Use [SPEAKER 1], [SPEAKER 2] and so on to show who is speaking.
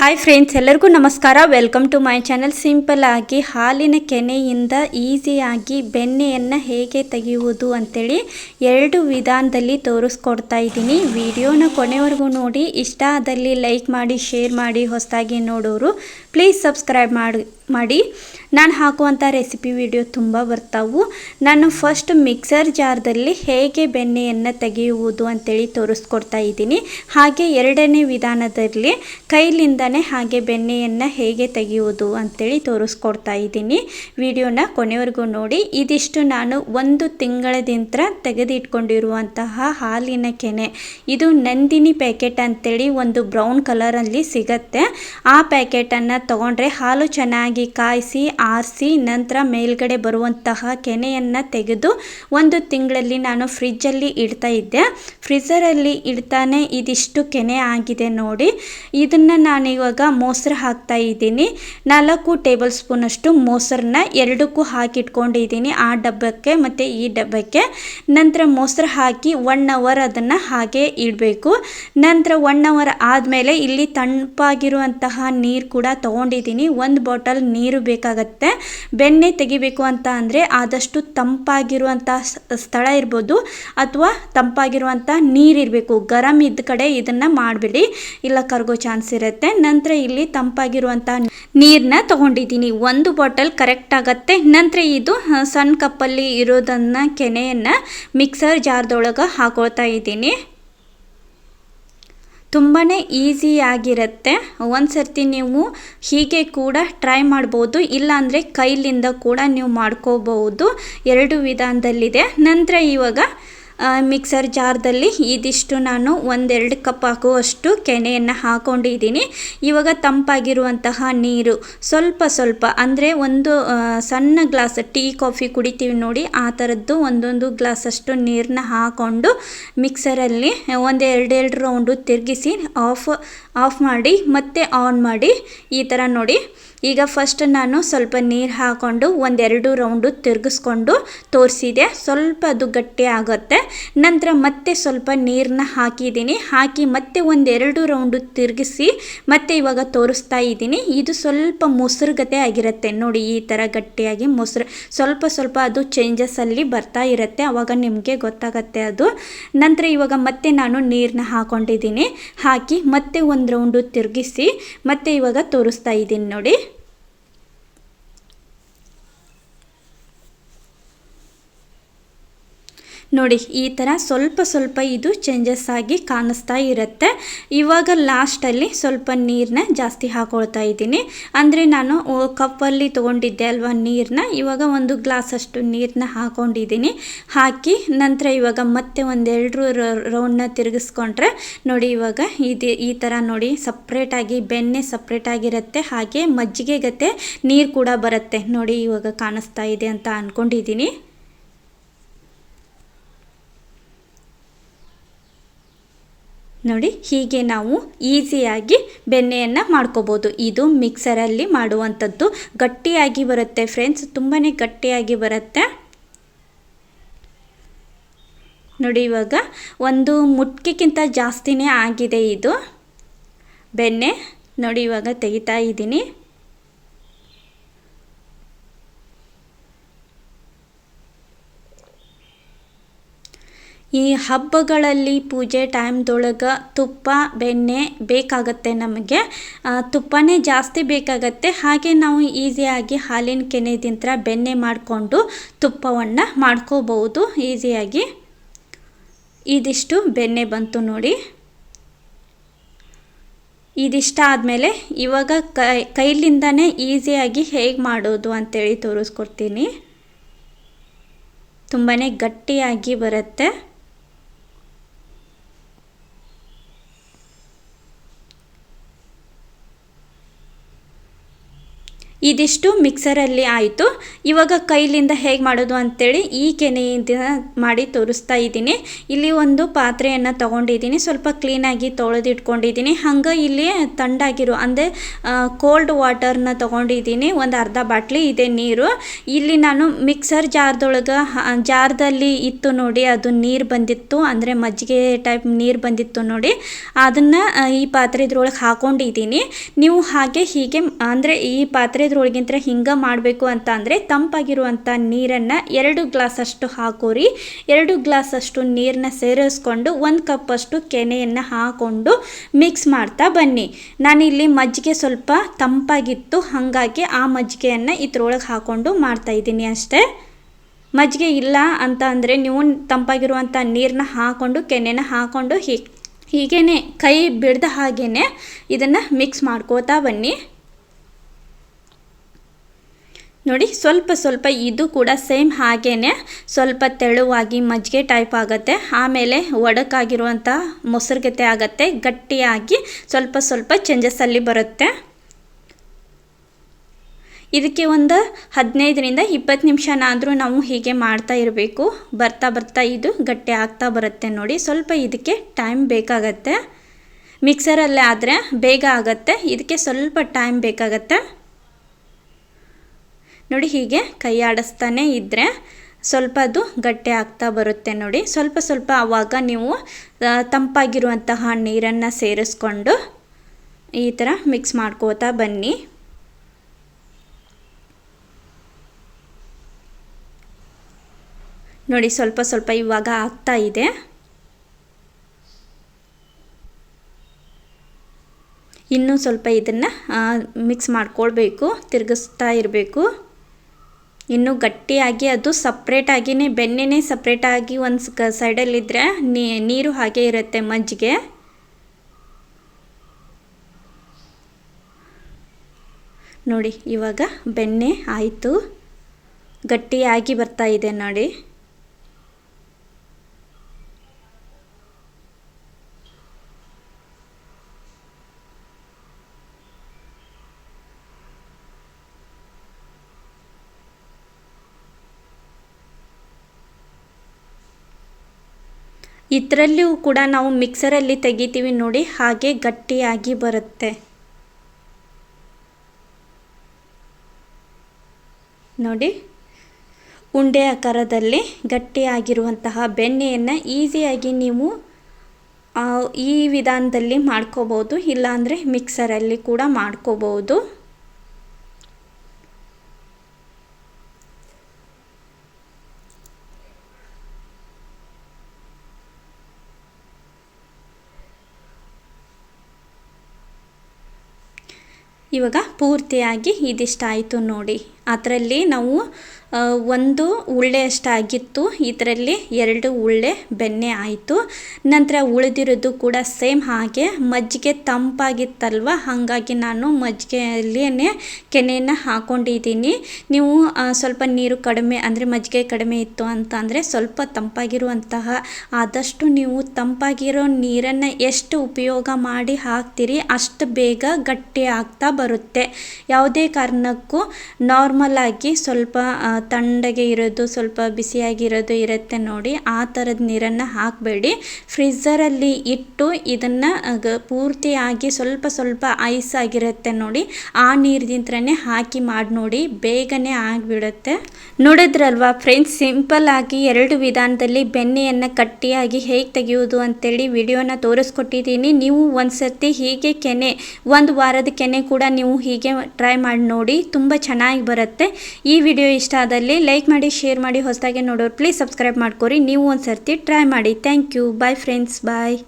[SPEAKER 1] Hi friends ಎಲ್ಲರಿಗೂ ನಮಸ್ಕಾರ. Welcome to my channel simple ಆಗಿ ಹಾಲಿನ ಕೆನೆಯಿಂದ ಈಸಿಯಾಗಿ ಬೆಣ್ಣೆಯನ್ನು ಹೇಗೆ ತೆಗೆಯುವುದು ಅಂತೇಳಿ ಎರಡು ವಿಧಾನದಲ್ಲಿ ತೋರಿಸ್ಕೊಡ್ತಾ ಇದ್ದೀನಿ. ವಿಡಿಯೋನ ಕೊನೆವರೆಗೂ ನೋಡಿ. ಇಷ್ಟ ಆದಲ್ಲಿ ಲೈಕ್ ಮಾಡಿ ಶೇರ್ ಮಾಡಿ, ಹೊಸದಾಗಿ ನೋಡೋರು ಪ್ಲೀಸ್ ಸಬ್ಸ್ಕ್ರೈಬ್ ಮಾಡಿ ಮಾಡಿ. ನಾನು ಹಾಕುವಂಥ ರೆಸಿಪಿ ವಿಡಿಯೋ ತುಂಬ ಬರ್ತಾವು. ನಾನು ಫಸ್ಟ್ ಮಿಕ್ಸರ್ ಜಾರ್ದಲ್ಲಿ ಹೇಗೆ ಬೆಣ್ಣೆಯನ್ನು ತೆಗೆಯುವುದು ಅಂತೇಳಿ ತೋರಿಸ್ಕೊಡ್ತಾ ಇದ್ದೀನಿ. ಹಾಗೆ ಎರಡನೇ ವಿಧಾನದಲ್ಲಿ ಕೈಲಿಂದನೇ ಹಾಗೆ ಬೆಣ್ಣೆಯನ್ನು ಹೇಗೆ ತೆಗೆಯುವುದು ಅಂತೇಳಿ ತೋರಿಸ್ಕೊಡ್ತಾ ಇದ್ದೀನಿ. ವಿಡಿಯೋನ ಕೊನೆವರೆಗೂ ನೋಡಿ. ಇದಿಷ್ಟು ನಾನು ಒಂದು ತಿಂಗಳದಿಂದ ತೆಗೆದಿಟ್ಕೊಂಡಿರುವಂತಹ ಹಾಲಿನ ಕೆನೆ. ಇದು ನಂದಿನಿ ಪ್ಯಾಕೆಟ್ ಅಂತೇಳಿ ಒಂದು ಬ್ರೌನ್ ಕಲರಲ್ಲಿ ಸಿಗತ್ತೆ. ಆ ಪ್ಯಾಕೆಟನ್ನು ತಗೊಂಡ್ರೆ ಹಾಲು ಚೆನ್ನಾಗಿ ಕಾಯಿಸಿ, ಆರಿಸಿ, ನಂತರ ಮೇಲ್ಗಡೆ ಬರುವಂತಹ ಕೆನೆಯನ್ನು ತೆಗೆದು ಒಂದು ತಿಂಗಳಲ್ಲಿ ನಾನು ಫ್ರಿಜ್ಜಲ್ಲಿ ಇಡ್ತಾ ಇದ್ದೆ. ಫ್ರಿಜ್ಜರಲ್ಲಿ ಇಡ್ತಾನೆ ಇದಿಷ್ಟು ಕೆನೆ ಆಗಿದೆ ನೋಡಿ. ಇದನ್ನು ನಾನು ಇವಾಗ ಮೊಸರು ಹಾಕ್ತಾ ಇದ್ದೀನಿ. ನಾಲ್ಕು ಟೇಬಲ್ ಸ್ಪೂನಷ್ಟು ಮೊಸರನ್ನ ಎರಡಕ್ಕೂ ಹಾಕಿಟ್ಕೊಂಡಿದ್ದೀನಿ ಆ ಡಬ್ಬಕ್ಕೆ ಮತ್ತು ಈ ಡಬ್ಬಕ್ಕೆ. ನಂತರ ಮೊಸರು ಹಾಕಿ ಒನ್ ಅವರ್ ಅದನ್ನು ಹಾಗೆ ಇಡಬೇಕು. ನಂತರ ಒನ್ ಅವರ್ ಆದಮೇಲೆ ಇಲ್ಲಿ ತಂಪಾಗಿರುವಂತಹ ನೀರು ಕೂಡ ತೊಗೊಂಡಿದ್ದೀನಿ. ಒಂದು ಬಾಟಲ್ ನೀರು ಬೇಕಾಗತ್ತೆ. ಬೆಣ್ಣೆ ತೆಗಿಬೇಕು ಅಂತ ಅಂದರೆ ಆದಷ್ಟು ತಂಪಾಗಿರುವಂಥ ಸ್ಥಳ ಇರ್ಬೋದು. ಅಥವಾ ತಂಪಾಗಿರುವಂಥ ನೀರಿರಬೇಕು ಗರಂ ಇದ್ದ ಕಡೆ ಇದನ್ನು ಮಾಡಬೇಡಿ. ಇಲ್ಲ ಕರಗೋ ಚಾನ್ಸ್ ಇರುತ್ತೆ. ನಂತರ ಇಲ್ಲಿ ತಂಪಾಗಿರುವಂಥ ನೀರನ್ನ ತಗೊಂಡಿದ್ದೀನಿ. ಒಂದು ಬಾಟಲ್ ಕರೆಕ್ಟ್ ಆಗತ್ತೆ. ನಂತರ ಇದು ಸಣ್ಣ ಕಪ್ಪಲ್ಲಿ ಇರೋದನ್ನು ಕೆನೆಯನ್ನು ಮಿಕ್ಸರ್ ಜಾರ್ದೊಳಗೆ ಹಾಕೊಳ್ತಾ ಇದ್ದೀನಿ. ತುಂಬಾ ಈಸಿಯಾಗಿರುತ್ತೆ ಒಂದು ಸರ್ತಿ ನೀವು ಹೀಗೆ ಕೂಡ ಟ್ರೈ ಮಾಡ್ಬೋದು. ಇಲ್ಲಾಂದರೆ ಕೈಲಿಂದ ಕೂಡ ನೀವು ಮಾಡ್ಕೋಬಹುದು. ಎರಡು ವಿಧಾನದಲ್ಲಿದೆ. ನಂತರ ಇವಾಗ ಮಿಕ್ಸರ್ ಜಾರ್ದಲ್ಲಿ ಇದಿಷ್ಟು ನಾನು ಒಂದೆರಡು ಕಪ್ ಹಾಕುವಷ್ಟು ಕೆನೆಯನ್ನು ಹಾಕೊಂಡಿದ್ದೀನಿ. ಇವಾಗ ತಂಪಾಗಿರುವಂತಹ ನೀರು ಸ್ವಲ್ಪ ಸ್ವಲ್ಪ ಅಂದರೆ ಒಂದು ಸಣ್ಣ ಗ್ಲಾಸ್ ಟೀ ಕಾಫಿ ಕುಡಿತೀವಿ ನೋಡಿ, ಆ ಥರದ್ದು ಒಂದೊಂದು ಗ್ಲಾಸಷ್ಟು ನೀರನ್ನ ಹಾಕ್ಕೊಂಡು ಮಿಕ್ಸರಲ್ಲಿ ಒಂದೆರಡೆರಡು ರೌಂಡು ತಿರುಗಿಸಿ ಆಫ್ ಆಫ್ ಮಾಡಿ, ಮತ್ತೆ ಆನ್ ಮಾಡಿ, ಈ ಥರ ನೋಡಿ. ಈಗ ಫಸ್ಟ್ ನಾನು ಸ್ವಲ್ಪ ನೀರು ಹಾಕ್ಕೊಂಡು ಒಂದೆರಡು ರೌಂಡು ತಿರುಗಿಸ್ಕೊಂಡು ತೋರಿಸಿದೆ. ಸ್ವಲ್ಪ ಅದು ಗಟ್ಟಿ ಆಗುತ್ತೆ. ನಂತರ ಮತ್ತೆ ಸ್ವಲ್ಪ ನೀರನ್ನ ಹಾಕಿದ್ದೀನಿ. ಹಾಕಿ ಮತ್ತೆ ಒಂದೆರಡು ರೌಂಡು ತಿರುಗಿಸಿ ಮತ್ತೆ ಇವಾಗ ತೋರಿಸ್ತಾ ಇದ್ದೀನಿ. ಇದು ಸ್ವಲ್ಪ ಮೊಸರುಗತೆ ಆಗಿರುತ್ತೆ. ನೋಡಿ, ಈ ಥರ ಗಟ್ಟಿಯಾಗಿ ಮೊಸರು. ಸ್ವಲ್ಪ ಸ್ವಲ್ಪ ಅದು ಚೇಂಜಸ್ಸಲ್ಲಿ ಬರ್ತಾ ಇರುತ್ತೆ. ಆವಾಗ ನಿಮಗೆ ಗೊತ್ತಾಗತ್ತೆ ಅದು. ನಂತರ ಇವಾಗ ಮತ್ತೆ ನಾನು ನೀರನ್ನ ಹಾಕ್ಕೊಂಡಿದ್ದೀನಿ ಹಾಕಿ ಮತ್ತೆ ಒಂದು ರೌಂಡು ತಿರುಗಿಸಿ ಮತ್ತೆ ಇವಾಗ ತೋರಿಸ್ತಾ ಇದ್ದೀನಿ ನೋಡಿ. ನೋಡಿ, ಈ ಥರ ಸ್ವಲ್ಪ ಸ್ವಲ್ಪ ಇದು ಚೇಂಜಸ್ ಆಗಿ ಕಾಣಿಸ್ತಾ ಇರುತ್ತೆ. ಇವಾಗ ಲಾಸ್ಟಲ್ಲಿ ಸ್ವಲ್ಪ ನೀರನ್ನ ಜಾಸ್ತಿ ಹಾಕೊಳ್ತಾ ಇದ್ದೀನಿ. ಅಂದರೆ ನಾನು ಕಪ್ಪಲ್ಲಿ ತೊಗೊಂಡಿದ್ದೆ ಅಲ್ವಾ ನೀರನ್ನ ಇವಾಗ ಒಂದು ಗ್ಲಾಸಷ್ಟು ನೀರನ್ನ ಹಾಕೊಂಡಿದ್ದೀನಿ. ಹಾಕಿ ನಂತರ ಇವಾಗ ಮತ್ತೆ ಒಂದೆರಡು ರೌಂಡ್ನ ತಿರುಗಿಸ್ಕೊಂಡ್ರೆ, ನೋಡಿ ಇವಾಗ ಇದು ಈ ಥರ ನೋಡಿ ಸಪ್ರೇಟಾಗಿ ಬೆಣ್ಣೆ ಸಪ್ರೇಟಾಗಿರುತ್ತೆ ಹಾಗೆ ಮಜ್ಜಿಗೆ ಗತೆ ನೀರು ಕೂಡ ಬರುತ್ತೆ. ನೋಡಿ ಇವಾಗ ಕಾಣಿಸ್ತಾ ಇದೆ ಅಂತ ಅಂದ್ಕೊಂಡಿದ್ದೀನಿ ನೋಡಿ, ಹೀಗೆ ನಾವು ಈಸಿಯಾಗಿ ಬೆಣ್ಣೆಯನ್ನು ಮಾಡ್ಕೋಬೋದು. ಇದು ಮಿಕ್ಸರಲ್ಲಿ ಮಾಡುವಂಥದ್ದು. ಗಟ್ಟಿಯಾಗಿ ಬರುತ್ತೆ ಫ್ರೆಂಡ್ಸ್ ತುಂಬಾ ಗಟ್ಟಿಯಾಗಿ ಬರುತ್ತೆ. ನೋಡಿ, ಇವಾಗ ಒಂದು ಮುಟ್ಕಿಗಿಂತ ಜಾಸ್ತಿನೇ ಆಗಿದೆ ಇದು. ಬೆಣ್ಣೆ, ನೋಡಿ, ಇವಾಗ ತೆಗಿತಾ ಇದ್ದೀನಿ. ಈ ಹಬ್ಬಗಳಲ್ಲಿ ಪೂಜೆ ಟೈಮ್ದೊಳಗೆ ತುಪ್ಪ, ಬೆಣ್ಣೆ ಬೇಕಾಗತ್ತೆ ನಮಗೆ. ತುಪ್ಪನೇ ಜಾಸ್ತಿ ಬೇಕಾಗತ್ತೆ. ಹಾಗೆ ನಾವು ಈಸಿಯಾಗಿ ಹಾಲಿನ ಕೆನೆದಿಂದ ಬೆಣ್ಣೆ ಮಾಡಿಕೊಂಡು ತುಪ್ಪವನ್ನು ಮಾಡ್ಕೋಬಹುದು. ಈಸಿಯಾಗಿ. ಇದಿಷ್ಟು ಬೆಣ್ಣೆ ಬಂತು ನೋಡಿ. ಇದಿಷ್ಟ ಆದಮೇಲೆ ಇವಾಗ ಕೈ, ಕೈಲಿಂದನೇ ಈಸಿಯಾಗಿ ಹೇಗೆ ಮಾಡೋದು ಅಂತೇಳಿ ತೋರಿಸ್ಕೊಡ್ತೀನಿ. ತುಂಬಾ ಗಟ್ಟಿಯಾಗಿ ಬರುತ್ತೆ. ಇದಿಷ್ಟು ಮಿಕ್ಸರಲ್ಲಿ ಆಯಿತು. ಇವಾಗ ಕೈಲಿಂದ ಹೇಗೆ ಮಾಡೋದು ಅಂತೇಳಿ ಈ ಕೆನೆಯಿಂದ ಮಾಡಿ ತೋರಿಸ್ತಾ ಇದ್ದೀನಿ. ಇಲ್ಲಿ ಒಂದು ಪಾತ್ರೆಯನ್ನು ತೊಗೊಂಡಿದ್ದೀನಿ. ಸ್ವಲ್ಪ ಕ್ಲೀನಾಗಿ ತೊಳೆದಿಟ್ಕೊಂಡಿದ್ದೀನಿ. ಹಂಗೆ ಇಲ್ಲಿ ತಂಡಾಗಿರೋ, ಅಂದರೆ ಕೋಲ್ಡ್ ವಾಟರ್ನ ತೊಗೊಂಡಿದ್ದೀನಿ. ಒಂದು ಅರ್ಧ ಬಾಟ್ಲಿ ಇದೆ ನೀರು. ಇಲ್ಲಿ ನಾನು ಮಿಕ್ಸರ್ ಜಾರ್ದೊಳಗೆ ಜಾರ್ದಲ್ಲಿ ಇತ್ತು ನೋಡಿ, ಅದು ನೀರು ಬಂದಿತ್ತು. ಅಂದರೆ ಮಜ್ಜಿಗೆ ಟೈಪ್ ನೀರು ಬಂದಿತ್ತು ನೋಡಿ. ಅದನ್ನು ಈ ಪಾತ್ರೆ ಇದ್ರೊಳಗೆ ಹಾಕೊಂಡಿದ್ದೀನಿ. ನೀವು ಹಾಗೆ ಹೀಗೆ, ಅಂದರೆ ಈ ಪಾತ್ರೆ ಇದ್ರೊಳಗಿಂತ ಹಿಂಗೆ ಮಾಡಬೇಕು ಅಂತ ಅಂದರೆ ತಂಪಾಗಿರುವಂಥ ನೀರನ್ನು ಎರಡು ಗ್ಲಾಸಷ್ಟು ಹಾಕೋರಿ. ಎರಡು ಗ್ಲಾಸಷ್ಟು ನೀರನ್ನ ಸೇರಿಸ್ಕೊಂಡು ಒಂದು ಕಪ್ಪಷ್ಟು ಕೆನೆಯನ್ನು ಹಾಕ್ಕೊಂಡು ಮಿಕ್ಸ್ ಮಾಡ್ತಾ ಬನ್ನಿ. ನಾನಿಲ್ಲಿ ಮಜ್ಜಿಗೆ ಸ್ವಲ್ಪ ತಂಪಾಗಿತ್ತು, ಹಾಗಾಗಿ ಆ ಮಜ್ಜಿಗೆಯನ್ನು ಇದ್ರೊಳಗೆ ಹಾಕ್ಕೊಂಡು ಮಾಡ್ತಾಯಿದ್ದೀನಿ ಅಷ್ಟೇ. ಮಜ್ಜಿಗೆ ಇಲ್ಲ ಅಂತ ಅಂದರೆ ನೀವು ತಂಪಾಗಿರುವಂಥ ನೀರನ್ನ ಹಾಕ್ಕೊಂಡು ಕೆನೆನ ಹಾಕ್ಕೊಂಡು ಹೀಗೆ ಹೀಗೇ ಕೈ ಬಿಡ್ದ ಹಾಗೇ ಇದನ್ನು ಮಿಕ್ಸ್ ಮಾಡ್ಕೋತಾ ಬನ್ನಿ. ನೋಡಿ, ಸ್ವಲ್ಪ ಸ್ವಲ್ಪ ಇದು ಕೂಡ ಸೇಮ್ ಹಾಗೇ ಸ್ವಲ್ಪ ತೆಳುವಾಗಿ ಮಜ್ಜಿಗೆ ಟೈಪ್ ಆಗುತ್ತೆ. ಆಮೇಲೆ ಒಡಕಾಗಿರುವಂಥ ಮೊಸರುಗತೆ ಆಗುತ್ತೆ. ಗಟ್ಟಿಯಾಗಿ ಸ್ವಲ್ಪ ಸ್ವಲ್ಪ ಚೇಂಜಸ್ಸಲ್ಲಿ ಬರುತ್ತೆ. ಇದಕ್ಕೆ ಒಂದು ಹದಿನೈದರಿಂದ ಇಪ್ಪತ್ತು ನಿಮಿಷನಾದರೂ ನಾವು ಹೀಗೆ ಮಾಡ್ತಾ ಇರಬೇಕು. ಬರ್ತಾ ಬರ್ತಾ ಇದು ಗಟ್ಟಿ ಆಗ್ತಾ ಬರುತ್ತೆ ನೋಡಿ. ಸ್ವಲ್ಪ ಇದಕ್ಕೆ ಟೈಮ್ ಬೇಕಾಗತ್ತೆ. ಮಿಕ್ಸರಲ್ಲೇ ಆದರೆ ಬೇಗ ಆಗುತ್ತೆ. ಇದಕ್ಕೆ ಸ್ವಲ್ಪ ಟೈಮ್ ಬೇಕಾಗತ್ತೆ. ನೋಡಿ ಹೀಗೆ ಕೈ ಆಡಿಸ್ತಾನೆ ಇದ್ದರೆ ಸ್ವಲ್ಪ ಅದು ಗಟ್ಟಿ ಆಗ್ತಾ ಬರುತ್ತೆ ನೋಡಿ. ಸ್ವಲ್ಪ ಸ್ವಲ್ಪ ಆವಾಗ ನೀವು ತಂಪಾಗಿರುವಂತಹ ನೀರನ್ನು ಸೇರಿಸ್ಕೊಂಡು ಈ ಥರ ಮಿಕ್ಸ್ ಮಾಡ್ಕೋತಾ ಬನ್ನಿ. ನೋಡಿ ಸ್ವಲ್ಪ ಸ್ವಲ್ಪ ಇವಾಗ ಆಗ್ತಾ ಇದೆ. ಇನ್ನೂ ಸ್ವಲ್ಪ ಇದನ್ನು ಮಿಕ್ಸ್ ಮಾಡ್ಕೊಳ್ಬೇಕು, ತಿರುಗಿಸ್ತಾ ಇರಬೇಕು. ಇನ್ನೂ ಗಟ್ಟಿಯಾಗಿ ಅದು ಸಪ್ರೇಟಾಗಿಯೇ ಬೆಣ್ಣೆನೇ ಸಪ್ರೇಟಾಗಿ ಒಂದು ಕ ಸೈಡಲ್ಲಿದ್ದರೆ ನೀರು ಹಾಗೆ ಇರುತ್ತೆ ಮಜ್ಜಿಗೆ. ನೋಡಿ ಇವಾಗ ಬೆಣ್ಣೆ ಆಯಿತು. ಗಟ್ಟಿಯಾಗಿ ಬರ್ತಾ ಇದೆ ನೋಡಿ. ಇದರಲ್ಲಿಯೂ ಕೂಡ ನಾವು ಮಿಕ್ಸರಲ್ಲಿ ತೆಗಿತೀವಿ ನೋಡಿ, ಹಾಗೆ ಗಟ್ಟಿಯಾಗಿ ಬರುತ್ತೆ. ನೋಡಿ, ಉಂಡೆ ಆಕಾರದಲ್ಲಿ ಗಟ್ಟಿಯಾಗಿರುವಂತಹ ಬೆಣ್ಣೆಯನ್ನು ಈಸಿಯಾಗಿ ನೀವು ಈ ವಿಧಾನದಲ್ಲಿ ಮಾಡ್ಕೋಬೋದು ಇಲ್ಲಾಂದರೆ ಮಿಕ್ಸರಲ್ಲಿ ಕೂಡ ಮಾಡ್ಕೋಬೋದು ಇವಾಗ ಪೂರ್ತಿಯಾಗಿ ಇದಿಷ್ಟಾಯಿತು ನೋಡಿ. ಅದರಲ್ಲಿ ನಾವು ಒಂದು ಉಳ್ಳೆಯಷ್ಟಾಗಿತ್ತು, ಇದರಲ್ಲಿ ಎರಡು ಉಳ್ಳೆ ಬೆಣ್ಣೆ ಆಯಿತು. ನಂತರ ಉಳಿದಿರೋದು ಕೂಡ ಸೇಮ್ ಹಾಗೆ, ಮಜ್ಜಿಗೆ ತಂಪಾಗಿತ್ತಲ್ವ? ಹಾಗಾಗಿ ನಾನು ಮಜ್ಜಿಗೆಯಲ್ಲಿಯೇ ಕೆನೆಯನ್ನು ಹಾಕ್ಕೊಂಡಿದ್ದೀನಿ ನೀವು ಸ್ವಲ್ಪ ನೀರು ಕಡಿಮೆ, ಅಂದರೆ ಮಜ್ಜಿಗೆ ಕಡಿಮೆ ಇತ್ತು ಅಂತ ಅಂದರೆ ಸ್ವಲ್ಪ ತಂಪಾಗಿರುವಂತಹ, ಆದಷ್ಟು ನೀವು ತಂಪಾಗಿರೋ ನೀರನ್ನು ಎಷ್ಟು ಉಪಯೋಗ ಮಾಡಿ ಹಾಕ್ತೀರಿ ಅಷ್ಟು ಬೇಗ ಗಟ್ಟಿ ಆಗ್ತಾ ಬರುತ್ತೆ. ಯಾವುದೇ ಕಾರಣಕ್ಕೂ ನಾರ್ಮಲ್ ಆಗಿ ಸ್ವಲ್ಪ ತಣ್ಣಗೆ ಇರೋದು, ಸ್ವಲ್ಪ ಬಿಸಿಯಾಗಿರೋದು ಇರುತ್ತೆ ನೋಡಿ, ಆ ಥರದ ನೀರನ್ನು ಹಾಕಬೇಡಿ. ಫ್ರಿಜ್ಜರಲ್ಲಿ ಇಟ್ಟು ಇದನ್ನು ಪೂರ್ತಿಯಾಗಿ ಸ್ವಲ್ಪ ಸ್ವಲ್ಪ ಐಸ್ ಆಗಿರುತ್ತೆ ನೋಡಿ, ಆ ನೀರಿನಿಂದನೇ ಹಾಕಿ ಮಾಡಿ ನೋಡಿ, ಬೇಗನೆ ಆಗಿಬಿಡುತ್ತೆ. ನೋಡಿದ್ರಲ್ವಾ ಫ್ರೆಂಡ್ಸ್, ಸಿಂಪಲ್ ಆಗಿ ಎರಡು ವಿಧಾನದಲ್ಲಿ ಬೆಣ್ಣೆಯನ್ನು ಕಟ್ಟಿಯಾಗಿ ಹೇಗೆ ತೆಗೆಯುವುದು ಅಂತೇಳಿ ವಿಡಿಯೋನ ತೋರಿಸ್ಕೊಟ್ಟಿದ್ದೀನಿ. ನೀವು ಒಂದ್ಸರ್ತಿ ಹೀಗೆ ಕೆನೆ, ಒಂದು ವಾರದ ಕೆನೆ ಕೂಡ ನೀವು ಹೀಗೆ ಟ್ರೈ ಮಾಡಿ ನೋಡಿ, ತುಂಬ ಚೆನ್ನಾಗಿ ಬರುತ್ತೆ. ಈ ವಿಡಿಯೋ ಇಷ್ಟ ಆದಲ್ಲಿ ಲೈಕ್ ಮಾಡಿ, ಶೇರ್ ಮಾಡಿ, ಹೊಸದಾಗಿ ನೋಡೋರು ಪ್ಲೀಸ್ ಸಬ್ಸ್ಕ್ರೈಬ್ ಮಾಡ್ಕೊರಿ. ನೀವು ಒಂದು ಸರ್ತಿ ಟ್ರೈ ಮಾಡಿ. Thank you bye friends bye